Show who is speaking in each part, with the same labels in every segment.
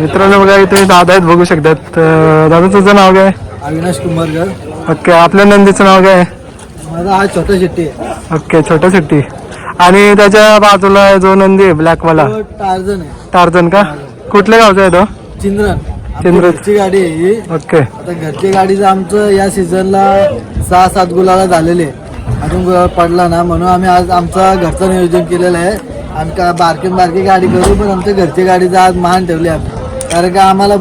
Speaker 1: मित्रांनो बघा इथे दादा आहेत बघू शकतात. दादा तुझं नाव काय?
Speaker 2: अविनाश कुंभारकर
Speaker 1: ओके आपल्या नंदीचं नाव काय?
Speaker 2: माझा हा छोटा शेट्टी
Speaker 1: ओके छोट्या सुट्टी आणि त्याच्या बाजूला जो नंदी आहे ब्लॅकवाला.
Speaker 2: तो टार्झन आहे.
Speaker 1: टार्जन का? कुठल्या गावचा आहे तो?
Speaker 2: चिंद्रन. घरची गाडी आहे ही.
Speaker 1: ओके.
Speaker 2: आता घरची गाडीचं आमचं या सीझनला सहा सात गुलाला झालेले आहे. अजून गुलाल पडला ना म्हणून आम्ही आज आमचा घरचं नियोजन केलेलं आहे. आम्ही का बारकी बारकी गाडी करू पण आमच्या घरची गाडीचं आज मान ठेवली आम्ही. कारण का आम्हाला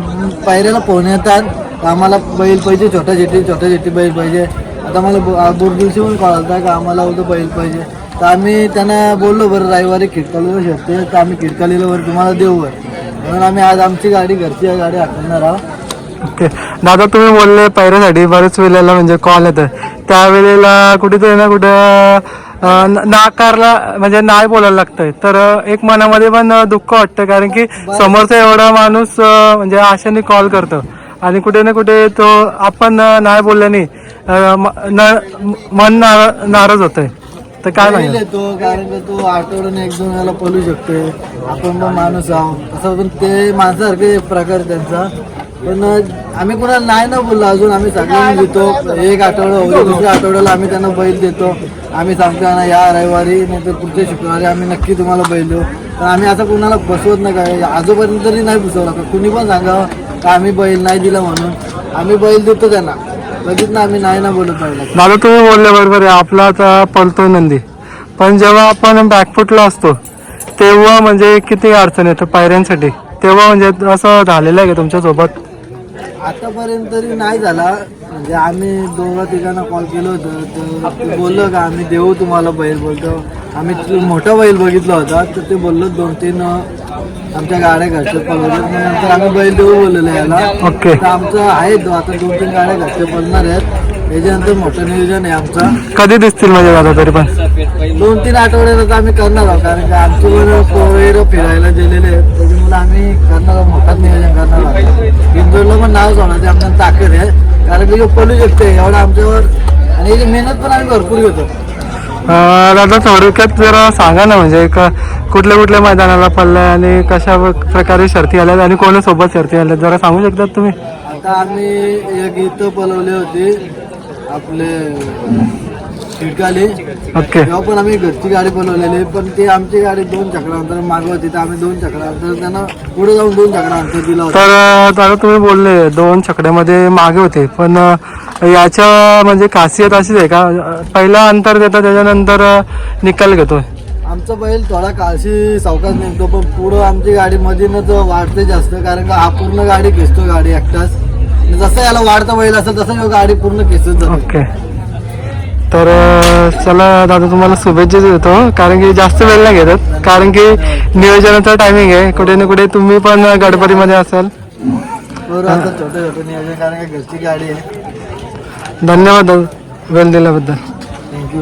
Speaker 2: पायऱ्याला फोन येतात आम्हाला बैल पाहिजे छोटा छोटी छोटा छोटी बैल पाहिजे. आता मला बुरदिवशी पण कळवता का आम्हाला उद्या बैल पाहिजे. तर आम्ही त्यांना बोललो बरं रविवारी खिडकालीला शकते तर आम्ही खिडकालीला तुम्हाला देऊ बरं म्हणून आम्ही आज आमची गाडी घरची गाडी हाकलणार आहोत.
Speaker 1: ओके. दादा तुम्ही बोलले पायऱ्यासाठी बरेच वेळेला म्हणजे कॉल येतं त्यावेळेला कुठेतरी ना कुठं नाकारला म्हणजे नाही बोलायला लागतंय. तर एक मनामध्ये पण दुःख वाटतं कारण की समोरचा एवढा माणूस म्हणजे आशेने कॉल करतो. आणि कुठे ना कुठे तो आपण नाही बोलल्याने मन नारा- नाराज होतोय. तर काय
Speaker 2: बैल येतो कारण का तो आठवड्याने एक दोन वेळेला पळू शकतोय. आपण पण माणूस आहोत. असं पण ते माणसासारखे एक प्रकार आहे त्यांचा. पण आम्ही कोणाला नाही ना बोललो अजून. आम्ही सगळ्यांनी देतो. एक आठवडा होतो दुसऱ्या आठवड्याला आम्ही त्यांना बैल देतो. आम्ही सांगतो ना या रविवारी नाही पुढच्या शुक्रवारी आम्ही नक्की तुम्हाला बैलो. तर आम्ही असं कोणाला बसवत नाही काय? आजोपर्यंत तरी नाही बसवला का? कुणी पण सांगावं का आम्ही बैल नाही दिला म्हणून? आम्ही बैल देतो त्यांना. कधीच ना आम्ही नाही ना बोलत पाहिजे
Speaker 1: दादा तुम्ही बोलले बरोबर आहे आपला आता पलतो नंदी. पण जेव्हा आपण बॅकफुटला असतो तेव्हा म्हणजे किती अडचण येतं पायऱ्यांसाठी? तेव्हा म्हणजे असं झालेलं आहे का तुमच्यासोबत
Speaker 2: आतापर्यंत तरी नाही झाला. म्हणजे आम्ही दोघा तिघांना कॉल केलं होतं. तर ते बोललं का आम्ही देऊ तुम्हाला बैल. बोलतो आम्ही तो मोठा बैल बघितला होता. तर ते बोललो दोन तीन आमच्या गाड्या घरच्या पळवल्या. मग नंतर आम्ही बैल देऊ बोललेलो याला.
Speaker 1: ओके.
Speaker 2: तर आमचं आहे आता दोन तीन गाड्या घरच्या पडणार आहेत. त्याच्यानंतर मोठं नियोजन आहे आमचं.
Speaker 1: कधी दिसतील म्हणजे दादा तरी पण?
Speaker 2: दोन तीन आठवड्यात आम्ही करणार आहोत कारण का आमचे पण पोरं फिरायला गेलेले आहेत. त्याच्यामुळे आम्ही ताकद आहे कारण की पळू शकते एवढं आमच्यावर. आणि याची मेहनत पण आम्ही भरपूर घेतो.
Speaker 1: दादा थोडक्यात जरा सांगा ना म्हणजे कुठल्या कुठल्या मैदानाला पडलाय आणि कशा प्रकारे शर्ती आल्या आणि कोणासोबत शर्ती आल्या जरा सांगू शकतात तुम्ही?
Speaker 2: आता आम्ही एक इथं पळवले होते आपले खिडकाली.
Speaker 1: ओके.
Speaker 2: तेव्हा पण आम्ही घरची गाडी पळवलेली पण ती आमची गाडी दोन चक्रांतर मागं होती तर आम्ही दोन चक्रांतर त्यांना पुढे जाऊन दोन चक्रांतर दिला होता.
Speaker 1: तर दादा तुम्ही बोलले दोन छकड्यामध्ये मागे होते पण याच्या म्हणजे खासियत अशीच आहे का? पहिला अंतर देतात त्याच्यानंतर निकाल घेतोय.
Speaker 2: आमचा बैल थोडा काळशी सावकाश निघतो पण पुढं आमची गाडी मधीनच वाढते जास्त कारण का हा पूर्ण गाडी खेचतो गाडी एकटाच. जसं याला वाढता बैल असेल तसं गाडी पूर्ण खेचत जातो.
Speaker 1: ओके. तर चला दादा तुम्हाला शुभेच्छा देतो. कारण की जास्त वेळ नाही घेतात कारण की नियोजनाचा टायमिंग आहे. कुठे ना कुठे तुम्ही पण गडबडीमध्ये असाल. धन्यवाद दादा वेळ दिल्याबद्दल.
Speaker 2: थँक्यू